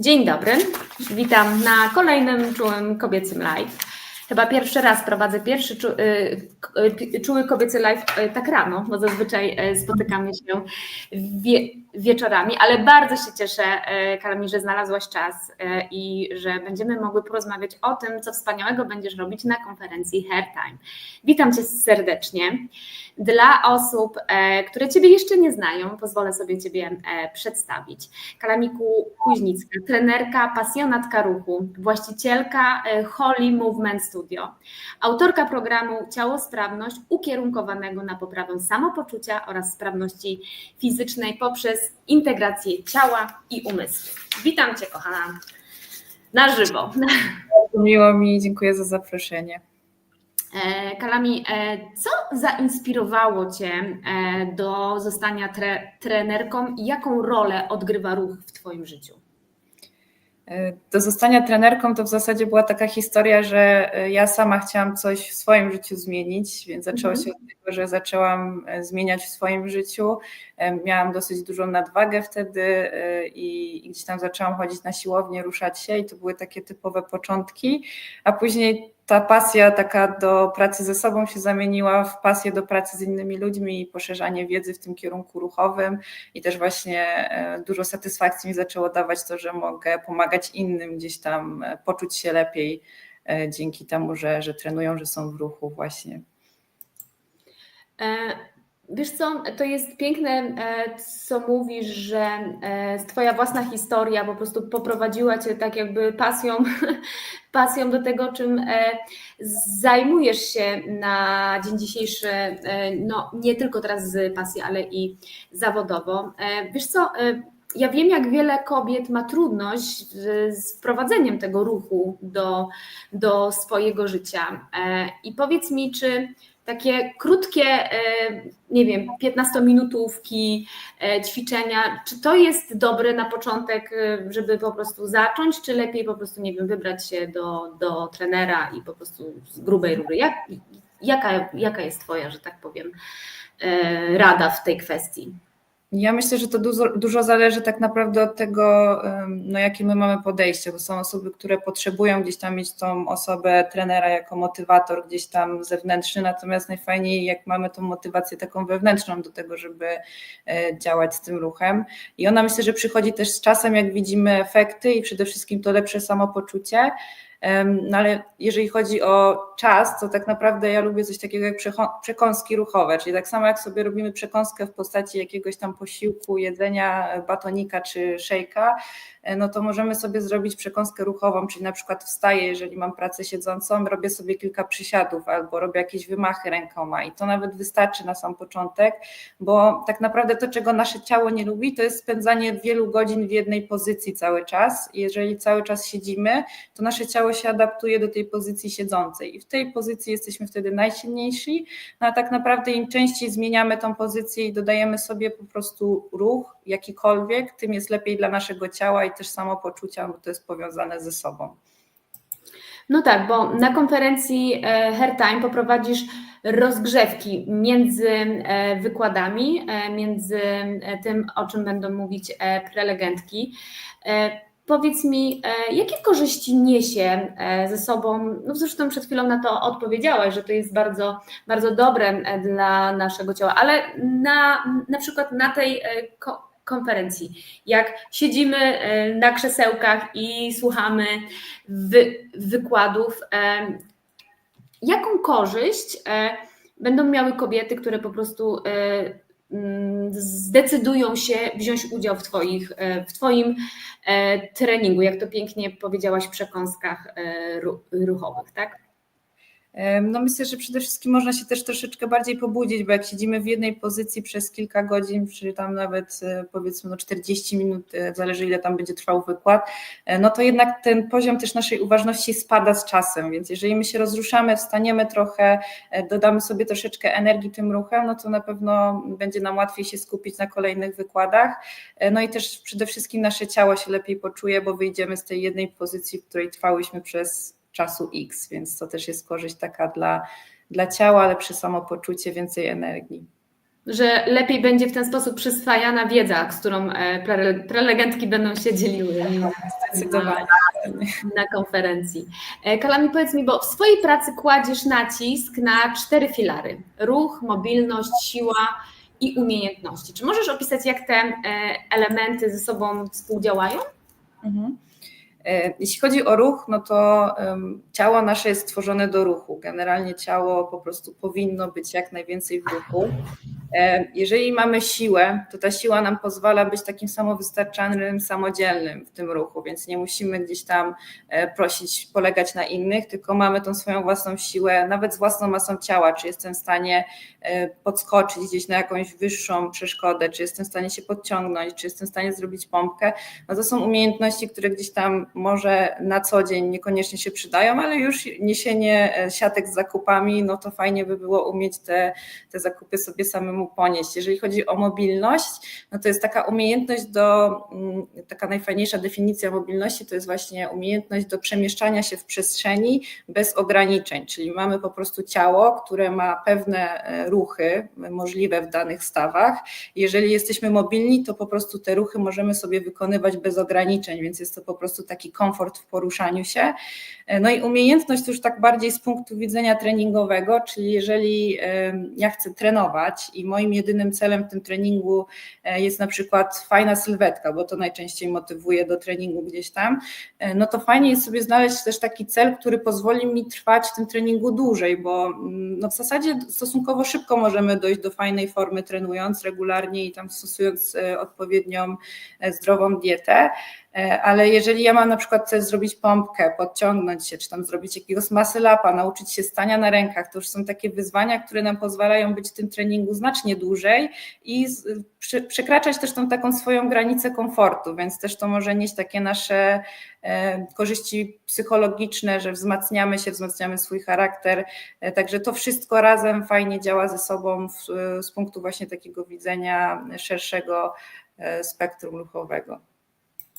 Dzień dobry, witam na kolejnym czułym kobiecym live. Chyba pierwszy raz prowadzę pierwszy czu, y, y, czuły kobiecy live y, tak rano, bo zazwyczaj spotykamy się wie, wieczorami, ale bardzo się cieszę, y, Kalami, że znalazłaś czas y, i że będziemy mogły porozmawiać o tym, co wspaniałego będziesz robić na konferencji Hair Time. Witam Cię serdecznie. Dla osób, e, które Ciebie jeszcze nie znają, pozwolę sobie Ciebie e, przedstawić. Kalamiku Kuźnicka, trenerka, pasjonatka ruchu, właścicielka e, Holy Movement Studio, autorka programu Ciałosprawność ukierunkowanego na poprawę samopoczucia oraz sprawności fizycznej poprzez integrację ciała i umysłu. Witam Cię, kochana, na żywo. Miło mi, dziękuję za zaproszenie. E, Kalami, e, co zainspirowało Cię e, do zostania tre, trenerką i jaką rolę odgrywa ruch w Twoim życiu? Do zostania trenerką to w zasadzie była taka historia, że ja sama chciałam coś w swoim życiu zmienić, więc zaczęło się od tego, że zaczęłam zmieniać w swoim życiu. Miałam dosyć dużą nadwagę wtedy i, i gdzieś tam zaczęłam chodzić na siłownię, ruszać się i to były takie typowe początki, a później ta pasja taka do pracy ze sobą się zamieniła w pasję do pracy z innymi ludźmi i poszerzanie wiedzy w tym kierunku ruchowym i też właśnie dużo satysfakcji mi zaczęło dawać to, że mogę pomagać innym gdzieś tam poczuć się lepiej dzięki temu, że, że trenują, że są w ruchu właśnie. Wiesz co, to jest piękne, co mówisz, że Twoja własna historia po prostu poprowadziła Cię tak jakby pasją, pasją do tego, czym zajmujesz się na dzień dzisiejszy, no nie tylko teraz z pasji, ale i zawodowo. Wiesz co, ja wiem, jak wiele kobiet ma trudność z wprowadzeniem tego ruchu do, do swojego życia. I powiedz mi, czy takie krótkie, nie wiem, 15-minutówki ćwiczenia, czy to jest dobre na początek, żeby po prostu zacząć, czy lepiej po prostu, nie wiem, wybrać się do, do trenera i po prostu z grubej rury? Jak, jaka, jaka jest Twoja, że tak powiem, rada w tej kwestii? Ja myślę, że to dużo, dużo, zależy tak naprawdę od tego, no, jakie my mamy podejście, bo są osoby, które potrzebują gdzieś tam mieć tą osobę trenera jako motywator gdzieś tam zewnętrzny, natomiast najfajniej jak mamy tą motywację taką wewnętrzną do tego, żeby działać z tym ruchem. I ona myślę, że przychodzi też z czasem, jak widzimy efekty i przede wszystkim to lepsze samopoczucie, no ale jeżeli chodzi o czas, to tak naprawdę ja lubię coś takiego jak przekąski ruchowe, czyli tak samo jak sobie robimy przekąskę w postaci jakiegoś tam posiłku, jedzenia, batonika czy szejka, no to możemy sobie zrobić przekąskę ruchową, czyli na przykład wstaję, jeżeli mam pracę siedzącą, robię sobie kilka przysiadów albo robię jakieś wymachy rękoma i to nawet wystarczy na sam początek, bo tak naprawdę to, czego nasze ciało nie lubi, to jest spędzanie wielu godzin w jednej pozycji cały czas. Jeżeli cały czas siedzimy, to nasze ciało się adaptuje do tej pozycji siedzącej i w tej pozycji jesteśmy wtedy najsilniejsi, no a tak naprawdę im częściej zmieniamy tą pozycję i dodajemy sobie po prostu ruch jakikolwiek, tym jest lepiej dla naszego ciała i też samopoczucia, bo to jest powiązane ze sobą. No tak, bo na konferencji Hair Time poprowadzisz rozgrzewki między wykładami, między tym, o czym będą mówić prelegentki. Powiedz mi, jakie korzyści niesie ze sobą, no zresztą przed chwilą na to odpowiedziałaś, że to jest bardzo, bardzo dobre dla naszego ciała, ale na, na przykład na tej konferencji, jak siedzimy na krzesełkach i słuchamy wy, wykładów, jaką korzyść będą miały kobiety, które po prostu zdecydują się wziąć udział w, twoich, w Twoim treningu, jak to pięknie powiedziałaś w przekąskach ruchowych, tak? No myślę, że przede wszystkim można się też troszeczkę bardziej pobudzić, bo jak siedzimy w jednej pozycji przez kilka godzin, czy tam nawet powiedzmy no 40 minut, zależy ile tam będzie trwał wykład, no to jednak ten poziom też naszej uważności spada z czasem, więc jeżeli my się rozruszamy, wstaniemy trochę, dodamy sobie troszeczkę energii tym ruchem, no to na pewno będzie nam łatwiej się skupić na kolejnych wykładach, no i też przede wszystkim nasze ciało się lepiej poczuje, bo wyjdziemy z tej jednej pozycji, w której trwałyśmy przez czasu X, więc to też jest korzyść taka dla, dla ciała, lepsze samopoczucie, więcej energii. że lepiej będzie w ten sposób przyswajana wiedza, z którą e, prele- prelegentki będą się dzieliły Zdecydowanie. na konferencji. E, Kalami, powiedz mi, bo w swojej pracy kładziesz nacisk na cztery filary: ruch, mobilność, siła i umiejętności. Czy możesz opisać, jak te e, elementy ze sobą współdziałają? Mhm. E, Jeśli chodzi o ruch, no to ciało nasze jest stworzone do ruchu. Generalnie ciało po prostu powinno być jak najwięcej w ruchu. E, Jeżeli mamy siłę, to ta siła nam pozwala być takim samowystarczalnym, samodzielnym w tym ruchu, więc nie musimy gdzieś tam e, prosić, polegać na innych, tylko mamy tą swoją własną siłę, nawet z własną masą ciała, czy jestem w stanie podskoczyć gdzieś na jakąś wyższą przeszkodę, czy jestem w stanie się podciągnąć, czy jestem w stanie zrobić pompkę. No to są umiejętności, które gdzieś tam może na co dzień niekoniecznie się przydają, ale już niesienie e, siatek z zakupami, no to fajnie by było umieć te, te zakupy sobie samemu ponieść. Jeżeli chodzi o mobilność, no to jest taka umiejętność do, mm, taka najfajniejsza definicja mobilności to jest właśnie umiejętność do przemieszczania się w przestrzeni bez ograniczeń, czyli mamy po prostu ciało, które ma pewne e, ruchy możliwe w danych stawach. Jeżeli jesteśmy mobilni, to po prostu te ruchy możemy sobie wykonywać bez ograniczeń, więc jest to po prostu taki komfort w poruszaniu się. No i umiejętność już tak bardziej z punktu widzenia treningowego, czyli jeżeli ja chcę trenować i moim jedynym celem w tym treningu e, jest na przykład fajna sylwetka, bo to najczęściej motywuje do treningu gdzieś tam, e, no to fajnie jest sobie znaleźć też taki cel, który pozwoli mi trwać w tym treningu dłużej, bo mm, no w zasadzie stosunkowo szybko możemy dojść do fajnej formy trenując regularnie i tam stosując e, odpowiednią zdrową dietę. Ale jeżeli ja mam na przykład zrobić pompkę, podciągnąć się, czy tam zrobić jakiegoś muscle upa, nauczyć się stania na rękach, to już są takie wyzwania, które nam pozwalają być w tym treningu znacznie dłużej i przekraczać też tą taką swoją granicę komfortu, więc też to może nieść takie nasze e, korzyści psychologiczne, że wzmacniamy się, wzmacniamy swój charakter, E, także to wszystko razem fajnie działa ze sobą z punktu właśnie takiego widzenia szerszego e, spektrum ruchowego.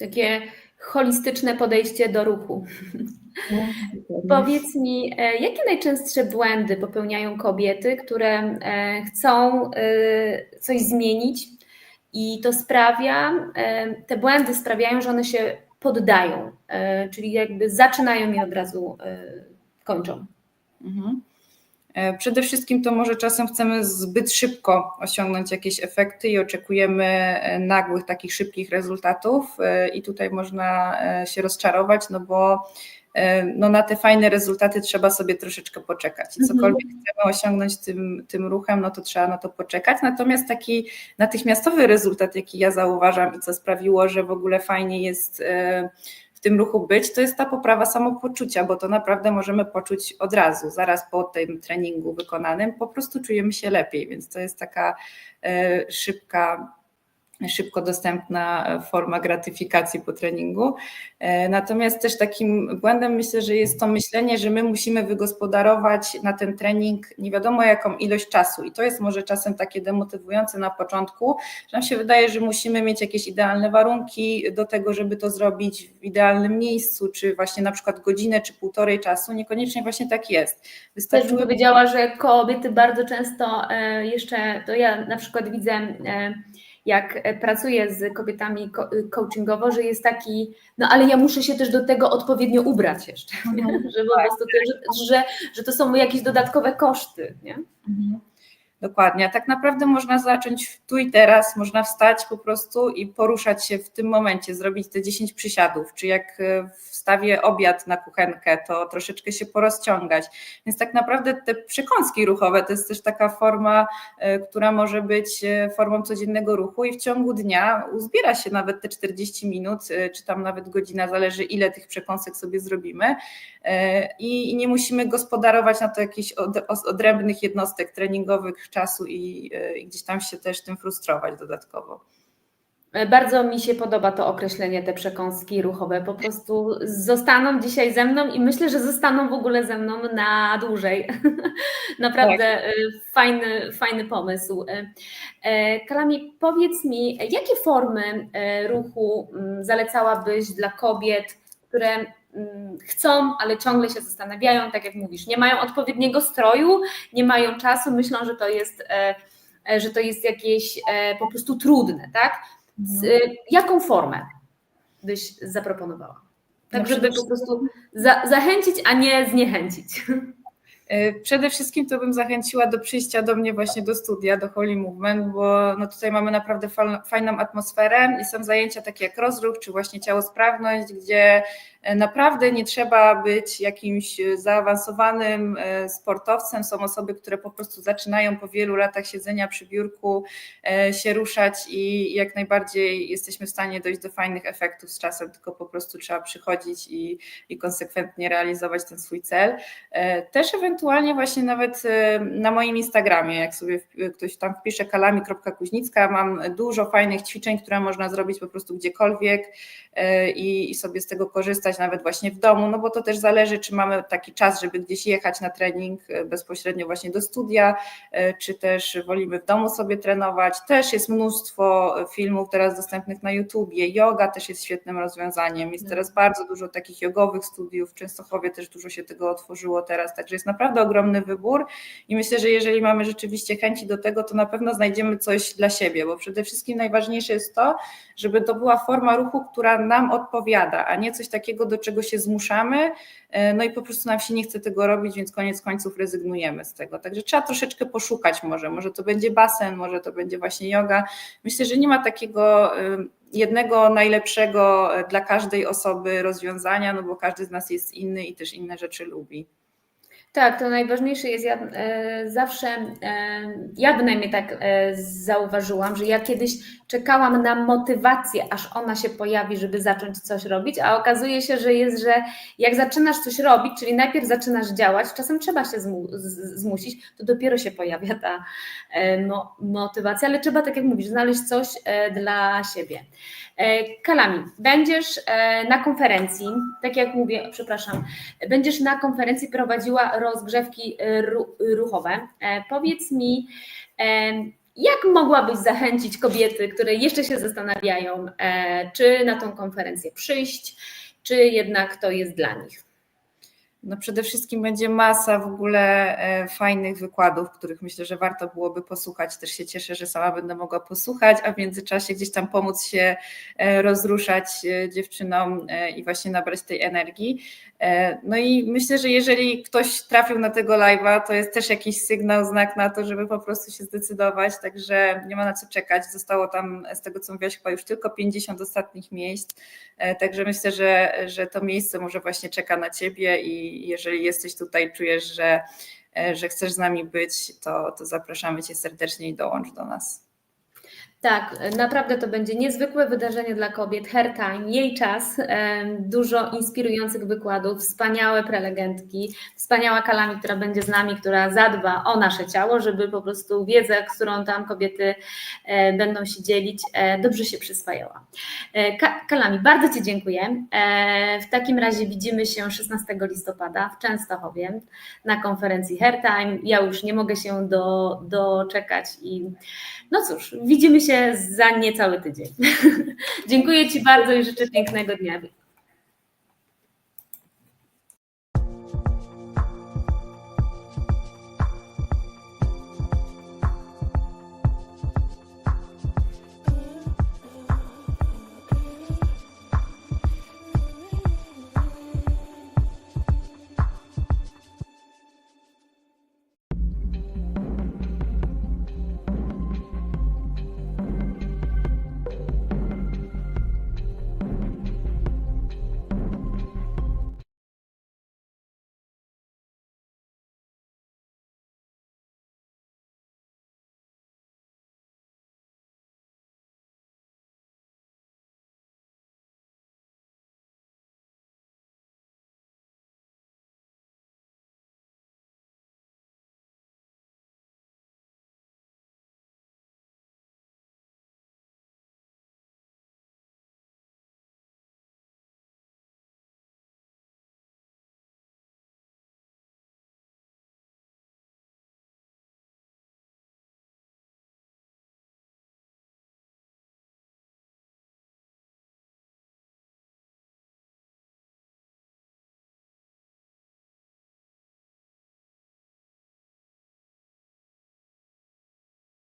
Takie holistyczne podejście do ruchu. Powiedz mi, e, jakie najczęstsze błędy popełniają kobiety, które e, chcą e, coś zmienić i to sprawia, te błędy sprawiają, że one się poddają, czyli jakby zaczynają i od razu kończą. Mhm. E, Przede wszystkim to może czasem chcemy zbyt szybko osiągnąć jakieś efekty i oczekujemy e, nagłych, takich szybkich rezultatów e, i tutaj można się rozczarować, no bo no na te fajne rezultaty trzeba sobie troszeczkę poczekać. I Mhm. cokolwiek chcemy osiągnąć tym, tym ruchem, no to trzeba na to poczekać. Natomiast taki natychmiastowy rezultat, jaki ja zauważam i co sprawiło, że w ogóle fajnie jest w tym ruchu być, to jest ta poprawa samopoczucia, bo to naprawdę możemy poczuć od razu, zaraz po tym treningu wykonanym, po prostu czujemy się lepiej, więc to jest taka e, szybka, szybko dostępna forma gratyfikacji po treningu. E, Natomiast też takim błędem myślę, że jest to myślenie, że my musimy wygospodarować na ten trening nie wiadomo jaką ilość czasu i to jest może czasem takie demotywujące na początku, że nam się wydaje, że musimy mieć jakieś idealne warunki do tego, żeby to zrobić w idealnym miejscu, czy właśnie na przykład godzinę czy półtorej czasu. Niekoniecznie właśnie tak jest. Też Wystarczy bym powiedziała, że kobiety bardzo często e, jeszcze, to ja na przykład widzę, e, jak e, pracuję z kobietami ko- coachingowo, że jest taki, no ale ja muszę się też do tego odpowiednio ubrać jeszcze, nie? że po prostu, to, że, że, że to są jakieś dodatkowe koszty, nie? Mhm. Dokładnie. A tak naprawdę można zacząć tu i teraz, można wstać po prostu i poruszać się w tym momencie, zrobić te 10 przysiadów, czy jak e, wstawię obiad na kuchenkę, to troszeczkę się porozciągać. Więc tak naprawdę te przekąski ruchowe to jest też taka forma, e, która może być e, formą codziennego ruchu i w ciągu dnia uzbiera się nawet te 40 minut, czy tam nawet godzina, zależy ile tych przekąsek sobie zrobimy. I, nie musimy gospodarować na to jakichś odrębnych jednostek treningowych czasu i, e, i gdzieś tam się też tym frustrować dodatkowo. E, Bardzo mi się podoba to określenie, te przekąski ruchowe. Po prostu zostaną dzisiaj ze mną i myślę, że zostaną w ogóle ze mną na dłużej. Naprawdę e, fajny, fajny pomysł. Kalami, powiedz mi, jakie formy ruchu mm, zalecałabyś dla kobiet, które chcą, ale ciągle się zastanawiają, tak jak mówisz, nie mają odpowiedniego stroju, nie mają czasu, myślą, że to jest e, e, że to jest jakieś e, po prostu trudne, tak? E, jaką formę byś zaproponowała? Tak, No żeby po prostu za, zachęcić, a nie zniechęcić. Przede wszystkim to bym zachęciła do przyjścia do mnie właśnie do studia, do Holy Movement, bo no tutaj mamy naprawdę fajną atmosferę i są zajęcia takie jak rozruch, czy właśnie ciałosprawność, gdzie e, naprawdę nie trzeba być jakimś e, zaawansowanym e, sportowcem. Są osoby, które po prostu zaczynają po wielu latach siedzenia przy biurku e, się ruszać i jak najbardziej jesteśmy w stanie dojść do fajnych efektów z czasem, tylko po prostu trzeba przychodzić i, i konsekwentnie realizować ten swój cel. E, Też ewentualnie właśnie nawet e, na moim Instagramie, jak sobie ktoś tam wpisze kalami.kuźnicka, mam dużo fajnych ćwiczeń, które można zrobić po prostu gdziekolwiek e, i, i sobie z tego korzystać nawet właśnie w domu, no bo to też zależy, czy mamy taki czas, żeby gdzieś jechać na trening e, bezpośrednio właśnie do studia, e, czy też wolimy w domu sobie trenować. Też jest mnóstwo filmów teraz dostępnych na YouTubie. Yoga też jest świetnym rozwiązaniem. Jest teraz bardzo dużo takich jogowych studiów. W Częstochowie też dużo się tego otworzyło teraz, także jest naprawdę ogromny wybór i myślę, że jeżeli mamy rzeczywiście chęci do tego, to na pewno znajdziemy coś dla siebie, bo przede wszystkim najważniejsze jest to, żeby to była forma ruchu, która nam odpowiada, a nie coś takiego, do czego się zmuszamy, e, no i po prostu nam się nie chce tego robić, więc koniec końców rezygnujemy z tego. Także trzeba troszeczkę poszukać może, może to będzie basen, może to będzie właśnie yoga. Myślę, że nie ma takiego y, jednego najlepszego e, dla każdej osoby rozwiązania, no bo każdy z nas jest inny i też inne rzeczy lubi. Tak, to najważniejsze jest, ja e, zawsze, e, ja bynajmniej tak e, zauważyłam, że ja kiedyś czekałam na motywację, aż ona się pojawi, żeby zacząć coś robić, a okazuje się, że jest, że jak zaczynasz coś robić, czyli najpierw zaczynasz działać, czasem trzeba się zmu, z, zmusić, to dopiero się pojawia ta e, mo, motywacja, ale trzeba, tak jak mówisz, znaleźć coś e, dla siebie. E, Kalami, będziesz e, na konferencji, tak jak mówię, przepraszam, będziesz na konferencji prowadziła rozgrzewki e, ru- ruchowe. Powiedz mi, jak mogłabyś zachęcić kobiety, które jeszcze się zastanawiają, czy na tą konferencję przyjść, czy jednak to jest dla nich? No przede wszystkim będzie masa w ogóle e, fajnych wykładów, których myślę, że warto byłoby posłuchać. Też się cieszę, że sama będę mogła posłuchać, a w międzyczasie gdzieś tam pomóc się e, rozruszać e, dziewczynom i właśnie nabrać tej energii. No i myślę, że jeżeli ktoś trafił na tego live'a, to jest też jakiś sygnał, znak na to, żeby po prostu się zdecydować, także nie ma na co czekać. Zostało tam z tego, co mówiłaś, chyba już tylko 50 ostatnich miejsc, Także myślę, że, że to miejsce może właśnie czeka na Ciebie i jeżeli jesteś tutaj, czujesz, że, e, że chcesz z nami być, to, to zapraszamy Cię serdecznie i dołącz do nas. Tak, naprawdę to będzie niezwykłe wydarzenie dla kobiet. Her Time, jej czas, dużo inspirujących wykładów, wspaniałe prelegentki, wspaniała Kalami, która będzie z nami, która zadba o nasze ciało, żeby po prostu wiedzę, którą tam kobiety e, będą się dzielić, e, dobrze się przyswajała. E, Ka- Kalami, bardzo Ci dziękuję. W takim razie widzimy się 16 listopada w Częstochowie na konferencji Her Time. Ja już nie mogę się do, doczekać i no cóż, widzimy się za niecały tydzień. Dziękuję Ci bardzo i życzę pięknego dnia.